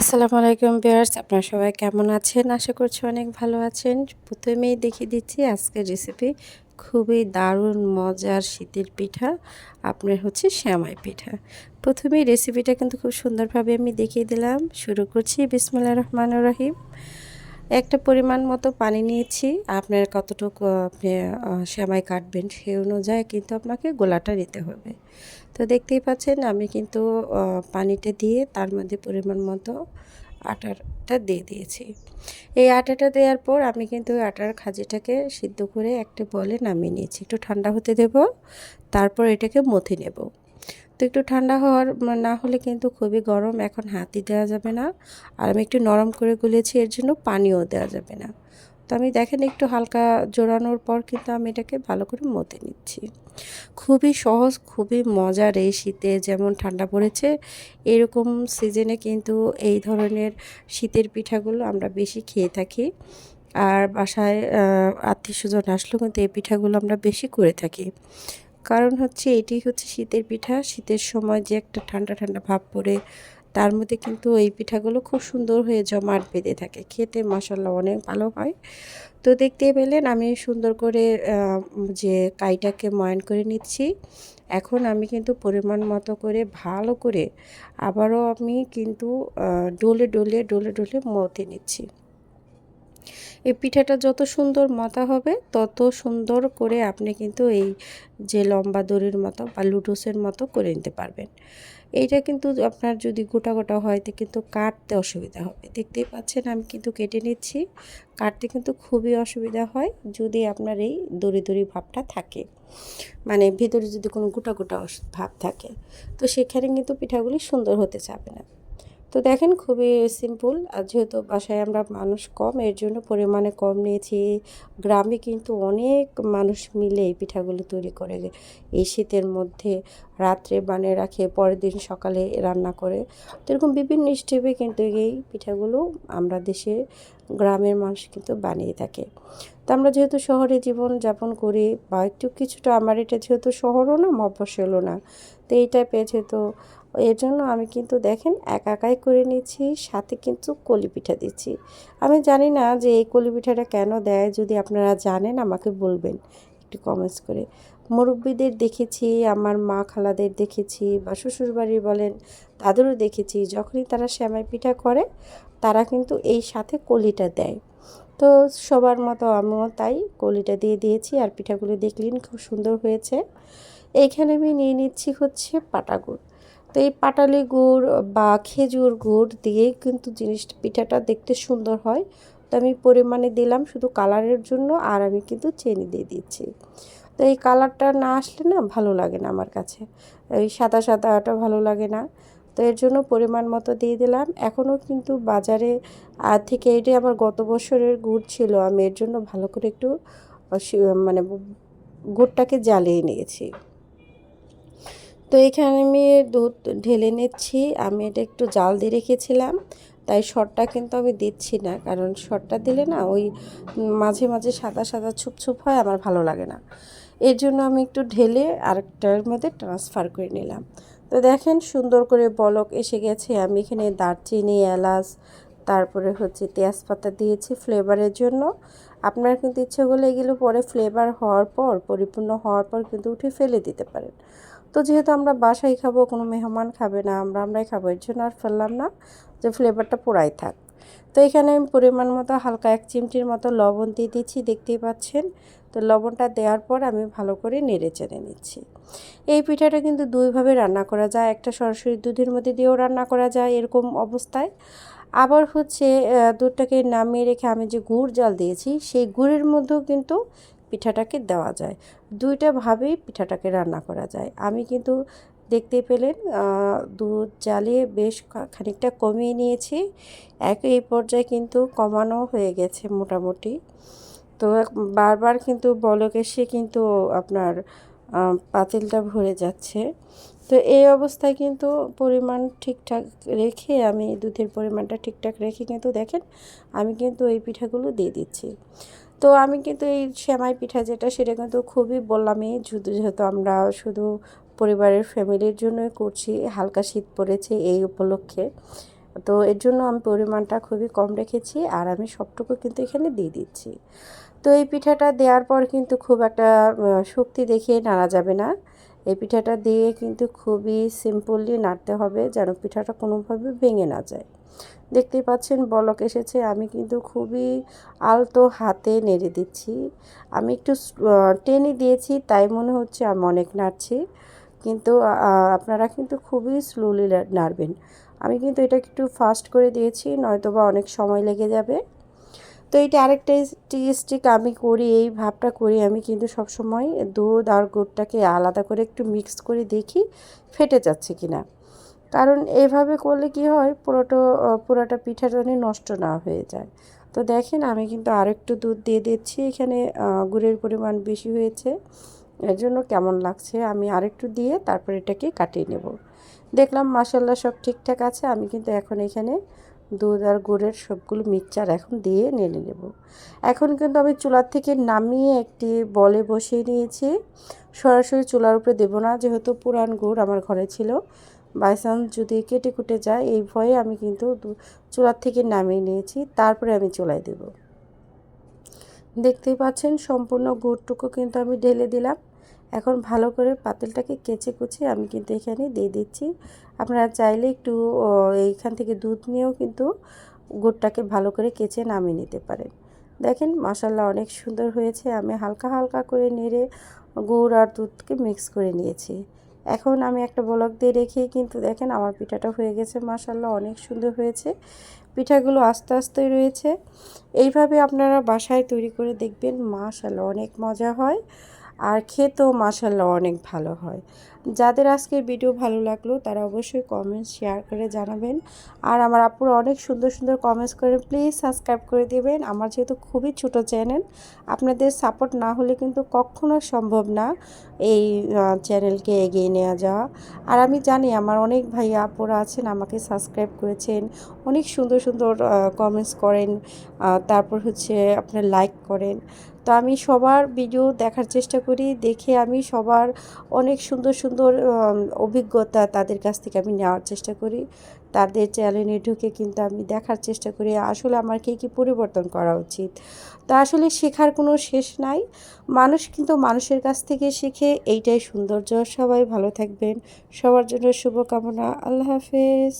আসসালামু আলাইকুম বিয়ার্স আপনারা সবাই কেমন আছেন? আশা করছি অনেক ভালো আছেন। প্রথমেই দেখিয়ে দিচ্ছি আজকের রেসিপি খুবই দারুণ, মজার শীতের পিঠা। আপনার হচ্ছে শ্যামাই পিঠা। প্রথমেই রেসিপিটা কিন্তু খুব সুন্দরভাবে আমি দেখিয়ে দিলাম। শুরু করছি বিসমুল্লাহ রহমান রহিম। একটা পরিমাণ মতো পানি নিয়েছি। আপনার কতটুকু আপনি সেমাই কাটবেন সেই অনুযায়ী কিন্তু আপনাকে গোলাটা নিতে হবে। তো দেখতেই পাচ্ছেন আমি কিন্তু পানিটা দিয়ে তার মধ্যে পরিমাণ মতো আটাটা দিয়ে দিয়েছি। এই আটাটা দেওয়ার পর আমি কিন্তু আটার খাজিটাকে সিদ্ধ করে একটা বলে নামিয়ে নিয়েছি। একটু ঠান্ডা হতে দেব, তারপর এটাকে মথে নেব। তো একটু ঠান্ডা হওয়ার না হলে কিন্তু খুবই গরম, এখন হাতি দেওয়া যাবে না। আর আমি একটু নরম করে গুলেছি, এর জন্য পানিও দেওয়া যাবে না। তো আমি দেখেন একটু হালকা জোড়ানোর পর কিন্তু আমি এটাকে ভালো করে মতে নিচ্ছি। খুবই সহজ, খুবই মজার এই শীতে যেমন ঠান্ডা পড়েছে, এরকম সিজনে কিন্তু এই ধরনের শীতের পিঠাগুলো আমরা বেশি খেয়ে থাকি। আর বাসায় আত্মীয় স্বজন আসলেও কিন্তু এই পিঠাগুলো আমরা বেশি করে থাকি। কারণ হচ্ছে এটি হচ্ছে শীতের পিঠা। শীতের সময় যে একটা ঠান্ডা ঠান্ডা ভাব পড়ে, তার মধ্যে কিন্তু এই পিঠাগুলো খুব সুন্দর হয়ে জমাট বেঁধে থাকে। খেতে মশলা অনেক ভালো হয়। তো দেখতে পেলেন, আমি সুন্দর করে যে কাইটাকে ময়ন করে নিচ্ছি। এখন আমি কিন্তু পরিমাণ মতো করে ভালো করে আবারও আমি কিন্তু ডোলে ডোলে ডোলে ডোলে মতে নিচ্ছি। এই পিঠাটা যত সুন্দর মতা হবে, তত সুন্দর করে আপনি কিন্তু এই যে লম্বা দড়ির মতো বা লুডুসের মতো করে নিতে পারবেন। এইটা কিন্তু আপনার যদি গোটা গোটা হয়, তো কিন্তু কাটতে অসুবিধা হবে। দেখতেই পাচ্ছেন, আমি কিন্তু কেটে নিচ্ছি। কাটতে কিন্তু খুবই অসুবিধা হয় যদি আপনার এই দড়ি দড়ি ভাবটা থাকে। মানে ভিতরে যদি কোনো গোটা গোটা ভাব থাকে, তো সেখানে কিন্তু পিঠাগুলি সুন্দর হতে চাবে না। তো দেখেন খুবই সিম্পল আর যেহেতু বাসায় আমরা মানুষ কম, এর জন্য পরিমাণে কম নিয়েছি। গ্রামে কিন্তু অনেক মানুষ মিলে এই পিঠাগুলো তৈরি করে এই শীতের মধ্যে রাত্রে বানিয়ে রাখে, পরের দিন সকালে রান্না করে। তো এরকম বিভিন্ন স্টেপে কিন্তু এই পিঠাগুলো আমরা দেশে গ্রামের মানুষ কিন্তু বানিয়ে থাকে। তো আমরা যেহেতু শহরে জীবন যাপন করি বা একটু কিছুটা আমার এটা যেহেতু শহরও না মফসলও না, তো এই টাইপের যেহেতু এর জন্য আমি কিন্তু দেখেন একা একাই করে নিচ্ছি, সাথে কিন্তু কলি পিঠা দিচ্ছি। আমি জানি না যে এই কলি পিঠাটা কেন দেয়, যদি আপনারা জানেন আমাকে বলবেন একটু কমেন্টস করে। মুরব্বীদের দেখেছি, আমার মা খালাদের দেখেছি বা শ্বশুরবাড়ির বলেন তাদেরও দেখেছি, যখনই তারা শ্যামাই পিঠা করে, তারা কিন্তু এই সাথে কলিটা দেয়। তো সবার মতো আমিও তাই কলিটা দিয়ে দিয়েছি আর পিঠাগুলো দেখলেন খুব সুন্দর হয়েছে। এইখানে আমি নিয়ে নিচ্ছি হচ্ছে পাটা গুড়। তো এই পাটালি গুড় বা খেজুর গুড় দিয়েই কিন্তু জিনিসটা, পিঠাটা দেখতে সুন্দর হয়। তো আমি পরিমাণে দিলাম শুধু কালারের জন্য আর আমি কিন্তু চেনি দিয়ে দিচ্ছি। তো এই কালারটা না আসলে না ভালো লাগে না আমার কাছে। এই সাদা সাদাটা ভালো লাগে না। তো এর জন্য পরিমাণ মতো দিয়ে দিলাম। এখনও কিন্তু বাজারে থেকে এটাই আমার গত বছরের গুড় ছিল। আমি এর জন্য ভালো করে একটু মানে গুড়টাকে জ্বালিয়ে নিয়েছি। তো এখানে আমি দুধ ঢেলে নিচ্ছি। আমি এটা একটু জাল দিয়ে রেখেছিলাম। তাই শটটা কিন্তু আমি দিচ্ছি না। কারণ শটটা দিলে না ওই মাঝে মাঝে সাদা সাদা ছুপ ছুপ হয়, আমার ভালো লাগে না। এর জন্য আমি একটু ঢেলে আরেকটার মধ্যে ট্রান্সফার করে নিলাম। তো দেখেন সুন্দর করে বলক এসে গেছে। আমি এখানে দারচিনি, এলাচ, তারপরে হচ্ছে তেজপাতা দিয়েছি ফ্লেভারের জন্য। আপনার কিন্তু ইচ্ছে করলে এগুলো পরে ফ্লেভার হওয়ার পর, পরিপূর্ণ হওয়ার পর কিন্তু উঠে ফেলে দিতে পারেন। তো যেহেতু আমরা বাসায় খাব, কোনো মেহমান খাবে না, আমরা আমরাই খাব, এর জন্য আর ফেললাম না যে ফ্লেভারটা পোড়াই থাক। তো এখানে আমি পরিমাণ মতো হালকা এক চিমটির মতো লবণ দিয়ে দিচ্ছি, দেখতেই পাচ্ছেন। তো লবণটা দেওয়ার পর আমি ভালো করে নেড়ে চেড়ে নিচ্ছি। এই পিঠাটা কিন্তু দুইভাবে রান্না করা যায়, একটা সরাসরি দুধের মধ্যে দিয়েও রান্না করা যায় এরকম অবস্থায়। আবার হচ্ছে দুধটাকে নামিয়ে রেখে আমি যে গুড় জাল দিয়েছি, সেই গুড়ের মধ্যেও কিন্তু পিঠাটাকে দেওয়া যায়। দুইটাভাবেই পিঠাটাকে রান্না করা যায়। আমি কিন্তু দেখতে পেলেন। দুধ জ্বালিয়ে বেশ খানিকটা কমিয়ে নিয়েছি। এক এই পর্যায়ে কিন্তু কমানো হয়ে গেছে মোটামুটি। তো বারবার কিন্তু বলক এসে কিন্তু আপনার পাতিলটা ভরে যাচ্ছে। তো এই অবস্থায় কিন্তু পরিমাণ ঠিকঠাক রেখে আমি দুধের পরিমাণটা ঠিকঠাক রেখে কিন্তু দেখেন, আমি কিন্তু এই পিঠাগুলো দিয়ে দিচ্ছি। তো আমি কিন্তু এই শ্যামাই পিঠা যেটা, সেটা কিন্তু খুবই বললামই, যেহেতু আমরা শুধু পরিবারের ফ্যামিলির জন্যই করছি। হালকা শীত পড়েছে এই উপলক্ষে। তো এর জন্য আমি পরিমাণটা খুবই কম রেখেছি আর আমি সবটুকু কিন্তু এখানে দিয়ে দিচ্ছি। তো এই পিঠাটা দেওয়ার পর কিন্তু খুব একটা শক্তি দেখিয়ে নাড়া যাবে না। এই পিঠাটা দিয়ে কিন্তু খুবই সিম্পলি নাড়তে হবে যেন পিঠাটা কোনোভাবে ভেঙে না যায়। দেখতেই পাচ্ছেন বলক এসেছে। আমি কিন্তু খুবই আলতো হাতে নেড়ে দিচ্ছি। আমি একটু টেনে দিয়েছি, তাই মনে হচ্ছে আমি অনেক নাড়ছি। কিন্তু আপনারা কিন্তু খুবই স্লোলি নাড়বেন। আমি কিন্তু এটা একটু ফাস্ট করে দিয়েছি নয়তো বা অনেক সময় লেগে যাবে। তো এইটা আরেকটা স্টিক আমি করি, এই ভাবটা করি, আমি কিন্তু সবসময় দুধ আর গুড়টাকে আলাদা করে একটু মিক্স করে দেখি, ফেটে যাচ্ছে কি না কারণ এভাবে করলে কি হয়, পুরোটা পুরোটা পিঠা যেন নষ্ট না হয়ে যায়। তো দেখেন, আমি কিন্তু আরেকটু দুধ দিয়ে দিচ্ছি, এখানে গুড়ের পরিমাণ বেশি হয়েছে। এর জন্য কেমন লাগছে আমি আরেকটু দিয়ে তারপর এটাকে কাটিয়ে নেব। দেখলাম মাসাল্লা সব ঠিকঠাক আছে, আমি কিন্তু এখন এখানে দুধ আর গুড়ের সবগুলো মিক্সচার এখন দিয়ে নেড়ে নেব। এখন কিন্তু আমি চুলার থেকে নামিয়ে একটি বলে বসিয়ে নিয়েছি। সরাসরি চুলার উপরে দেবো না, যেহেতু পুরান গুড় আমার ঘরে ছিল। বাইচান্স যদি কেটে কুটে যায়, এই ভয়ে আমি কিন্তু চুলার থেকে নামিয়ে নিয়েছি, তারপরে আমি চুলায় দেব। দেখতেই পাচ্ছেন, সম্পূর্ণ গুড়টুকু কিন্তু আমি ঢেলে দিলাম। এখন ভালো করে পাতিলটাকে কেচে কুচে আমি কিন্তু এখানে দিয়ে দিচ্ছি। আপনারা চাইলে একটু এইখান থেকে দুধ নিয়েও কিন্তু গুড়টাকে ভালো করে কেচে নামিয়ে নিতে পারেন। দেখেন মশাল্লা অনেক সুন্দর হয়েছে। আমি হালকা হালকা করে নেড়ে গুড় আর দুধকে মিক্স করে নিয়েছি। এখন আমি একটা ব্লক দিয়ে রেখেই কিন্তু দেখেন আমার পিঠাটা হয়ে গেছে মাসাল্লাহ অনেক সুন্দর হয়েছে। পিঠাগুলো আস্তে আস্তে রয়েছে। এইভাবে আপনারা বাসায় তৈরি করে দেখবেন মাশাল্লাহ অনেক মজা হয়। আর খেতেও মাসাল্লাহ অনেক ভালো হয়। যাদের আজকের ভিডিও ভালো লাগল, তারা অবশ্যই কমেন্টস শেয়ার করে জানাবেন। আর আমার আপুরা অনেক সুন্দর সুন্দর কমেন্টস করে প্লিজ সাবস্ক্রাইব করে দেবেন। আমার যেহেতু খুবই ছোট চ্যানেল আপনাদের সাপোর্ট না হলে কিন্তু কখনো সম্ভব না এই চ্যানেলকে এগিয়ে নেওয়া যাওয়া। আর আমি জানি আমার অনেক ভাই আপুরা আছেন, আমাকে সাবস্ক্রাইব করেছেন, অনেক সুন্দর সুন্দর কমেন্টস করেন তারপর হচ্ছে আপনার লাইক করেন। তো আমি সবার ভিডিও দেখার চেষ্টা করি, দেখে আমি সবার অনেক সুন্দর সুন্দর সুন্দর অভিজ্ঞতা তাদের কাছ থেকে আমি নেওয়ার চেষ্টা করি। তাদের চ্যানেলে ঢুকে কিন্তু আমি দেখার চেষ্টা করি, আসলে আমার কী কী পরিবর্তন করা উচিত। তা আসলে শেখার কোনো শেষ নাই। মানুষ কিন্তু মানুষের কাছ থেকে শিখে, এইটাই সৌন্দর্য। সবাই ভালো থাকবেন। সবার জন্য শুভকামনা। আল্লাহ হাফেজ।